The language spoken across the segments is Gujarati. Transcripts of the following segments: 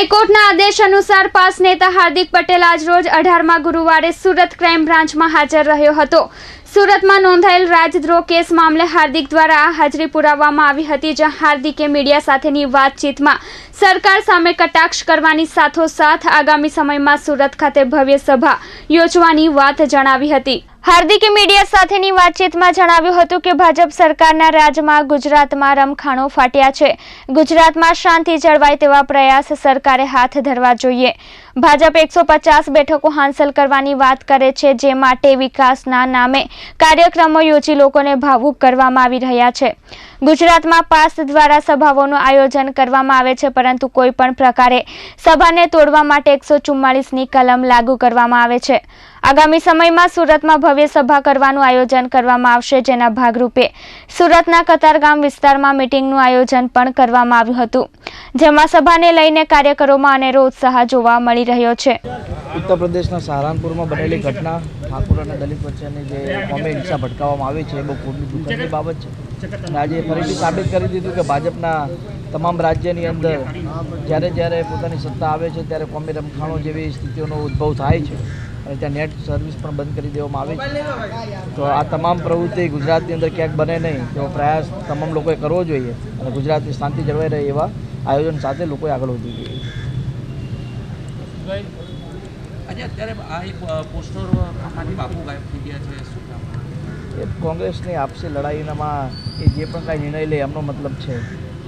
હાઈકોર્ટના આદેશ અનુસાર પાસ નેતા હાર્દિક પટેલ આજરોજ અઢારમાં ગુરુવારે સુરત ક્રાઇમ બ્રાન્ચમાં હાજર રહ્યો હતો. સુરતમાં નોંધાયેલ રાજદ્રોહ કેસ મામલે હાર્દિક દ્વારા હાજરી પુરાવવામાં આવી હતી, જ્યાં હાર્દિકે મીડિયા સાથેની વાતચીતમાં સરકાર સામે કટાક્ષ કરવાની સાથોસાથ આગામી સમયમાં સુરત ખાતે ભવ્ય સભા યોજવાની વાત જણાવી હતી. હાર્દિકે મીડિયા સાથેની વાતચીતમાં જણાવ્યું હતું કે ભાજપ સરકારના રાજમાં ગુજરાતમાં રમખાણો ફાટ્યા છે. ગુજરાતમાં શાંતિ જળવાય તેવા પ્રયાસ સરકારે હાથ ધરવા જોઈએ. ભાજપ એકસો પચાસ બેઠકો હાંસલ કરવાની વાત કરે છે, જે માટે વિકાસના નામે કાર્યક્રમો યોજી લોકોને ભાવુક કરવામાં આવી રહ્યા છે. ગુજરાતમાં પાસ દ્વારા સભાઓનું આયોજન કરવામાં આવે છે, પરંતુ કોઈ પણ પ્રકારે સભાને તોડવા માટે એકસો ચુમ્માળીસની કલમ લાગુ કરવામાં આવે છે. આગામી સમયમાં સુરતમાં ભવ્ય સભા કરવાનું આયોજન કરવામાં આવશે, જેના ભાગરૂપે સુરતના કતારગામ વિસ્તારમાં મિટિંગનું આયોજન પણ કરવામાં આવ્યું હતું. જેમાં સભાને લઈને કાર્યકરોમાં અનેરો ઉત્સાહ જોવા મળી રહ્યો છે. ઉત્તર પ્રદેશના સહારનપુરમાં બનેલી ઘટના ઠાકોર અને દલિત વચ્ચેની જે કોમે હિંસા ભટકાવવામાં આવી છે, એ બહુ ખૂબ દુઃખદની બાબત છે. આજે ફરીથી સાબિત કરી દીધું કે ભાજપના તમામ રાજ્યની અંદર જ્યારે જ્યારે પોતાની સત્તા આવે છે ત્યારે કોમી રમખાણો જેવી સ્થિતિઓનો ઉદ્ભવ થાય છે અને ત્યાં નેટ સર્વિસ પણ બંધ કરી દેવામાં આવી છે. તો આ તમામ પ્રવૃત્તિ ગુજરાતની અંદર ક્યાંક બને નહીં, તેવો પ્રયાસ તમામ લોકોએ કરવો જોઈએ અને ગુજરાતની શાંતિ જળવાઈ રહે એવા આયોજન સાથે લોકોએ આગળ વધવું જોઈએ. અત્યારે આ એક પોસ્ટરમાંથી બાપુ ગાયબ થઈ ગયા છે એ કોંગ્રેસની આપસી લડાઈનામાં એ જે પણ કાંઈ નિર્ણય લે એમનો મતલબ છે.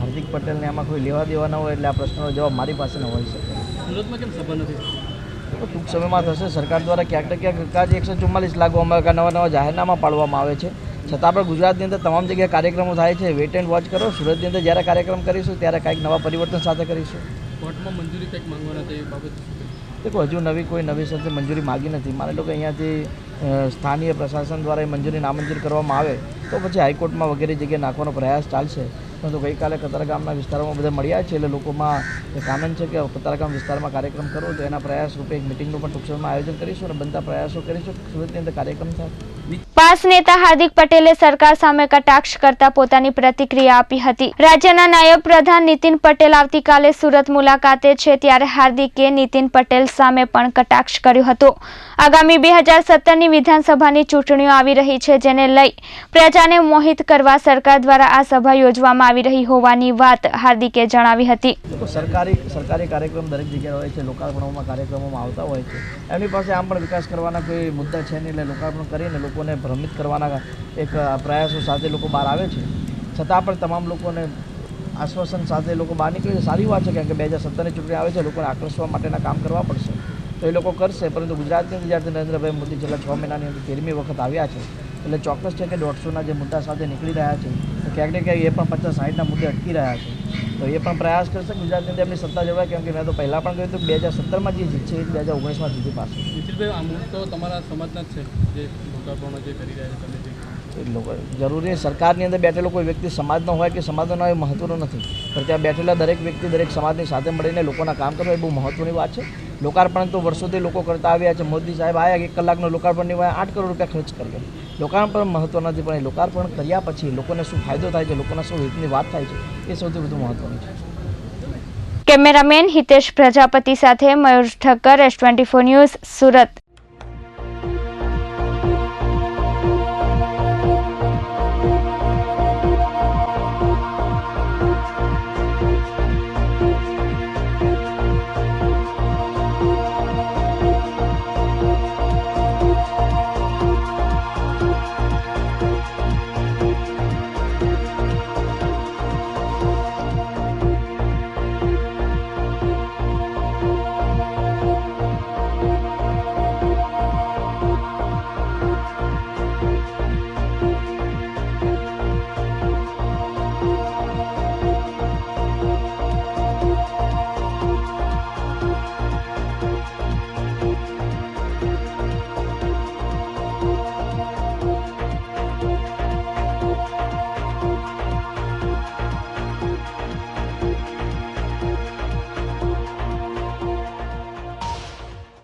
હાર્દિક પટેલને એમાં કોઈ લેવા દેવા ન હોય એટલે આ પ્રશ્નનો જવાબ મારી પાસે ન હોઈ શકે. સુરતમાં કેમ સભા નથી? ટૂંક સમયમાં થશે. સરકાર દ્વારા ક્યાંક ને ક્યાંક કાજ એકસો ચુમ્માલીસ લાગવામાં આવે નવા નવા જાહેરનામા પાડવામાં આવે છે. છતાં પણ ગુજરાતની અંદર તમામ જગ્યાએ કાર્યક્રમો થાય છે. વેટ એન્ડ વોચ કરો. સુરતની અંદર જ્યારે કાર્યક્રમ કરીશું ત્યારે કાંઈક નવા પરિવર્તન સાથે કરીશું. કોર્ટમાં મંજૂરી કંઈક માંગવાના હતા એ બાબત દેખો હજુ નવી કોઈ નવી સાથે મંજૂરી માગી નથી. માની લો કે અહીંયાથી સ્થાનીય પ્રશાસન દ્વારા એ મંજૂરી નામંજૂર કરવામાં આવે, તો પછી હાઈકોર્ટમાં વગેરે જગ્યાએ નાખવાનો પ્રયાસ ચાલશે. પરંતુ ગઈકાલે કતારગામના વિસ્તારોમાં બધા મળ્યા છે એટલે લોકોમાં આનંદ છે કે કતારગામ વિસ્તારમાં કાર્યક્રમ કરો તો એના પ્રયાસ રૂપે એક મિટિંગનું પણ ટૂંક આયોજન કરીશું અને બનતા પ્રયાસો કરીશું. સુરતની અંદર કાર્યક્રમ થાય. પાસ નેતા હાર્દિક પટેલે સરકાર સામે કટાક્ષ કરતા પોતાની પ્રતિક્રિયા આપી હતી. રાજ્યના નાયબ પ્રધાન નીતિન પટેલ આવતીકાલે સુરત મુલાકાતે છે ત્યારે હાર્દિકે નીતિન પટેલ સામે પણ કટાક્ષ કર્યો હતો. આગામી બે હજાર સત્તરની વિધાનસભાની ચૂંટણીઓ આવી રહી છે જેને લઈ પ્રજાને મોહિત કરવા સરકાર દ્વારા આ સભા યોજવામાં આવી રહી હોવાની વાત હાર્દિકે જણાવી હતી. તો સરકારી સરકારી કાર્યક્રમ દરેક જગ્યાએ હોય છે લોકાર્પણોમાં કાર્યક્રમોમાં આવતા હોય છે. એમની પાસે આમ પણ વિકાસ કરવાના કોઈ મુદ્દા છે નહીં એટલે લોકાર્પણ કરીને લોકોને ભ્રમિત કરવાના એક પ્રયાસો સાથે લોકો બહાર આવે છે. છતાં પણ તમામ લોકોને આશ્વાસન સાથે લોકો બહાર નીકળે સારી વાત છે કારણ કે બે હજાર સત્તરની ચૂંટણી આવે છે, લોકોને આકર્ષવા માટેના કામ કરવા પડશે. તો એ લોકો કરશે, પરંતુ ગુજરાતની અંદર જ્યારથી નરેન્દ્રભાઈ મોદી છેલ્લા છ મહિનાની અંદર તેરમી વખત આવ્યા છે, એટલે ચોક્કસ છે કે દોઢસોના જે મુદ્દા સાથે નીકળી રહ્યા છે, તો ક્યાંક ને ક્યાંક એ પણ પચાસ સાઠના મુદ્દે અટકી રહ્યા છે. તો એ પણ પ્રયાસ કરશે. ગુજરાતની અંદર એમની સત્તા જળવાય કેમ કે મેં તો પહેલાં પણ કહ્યું હતું બે હજાર સત્તરમાં જે જીત છે એ બે હજાર ઓગણીસમાં જીતી પાસે નિતિનભાઈ અમુક તો તમારા સમાજના જ છે જે લોકાર્પણો જે કરી રહ્યા છે તમે જે લોકો જરૂરી સરકારની અંદર બેઠેલો કોઈ વ્યક્તિ સમાજનો હોય કે સમાજનો હોય એ મહત્વનો નથી. પણ ત્યાં બેઠેલા દરેક વ્યક્તિ દરેક સમાજની સાથે મળીને લોકોના કામ કરવા એ બહુ મહત્વની વાત છે. લોકાર્પણ તો વર્ષોથી લોકો કરતા આવ્યા છે. મોદી સાહેબ આવ્યા એક કલાકનો લોકાર્પણની વાય આઠ કરોડ રૂપિયા ખર્ચ કર્યો. લોકાર્પણ મહત્વ નથી પણ એ લોકાર્પણ કર્યા પછી લોકોને શું ફાયદો થાય છે, લોકોના શું હિતની વાત થાય છે, એ સૌથી વધુ મહત્વનું છે. કેમેરામેન હિતેશ પ્રજાપતિ સાથે Mayur Thakkar S twenty news Surat.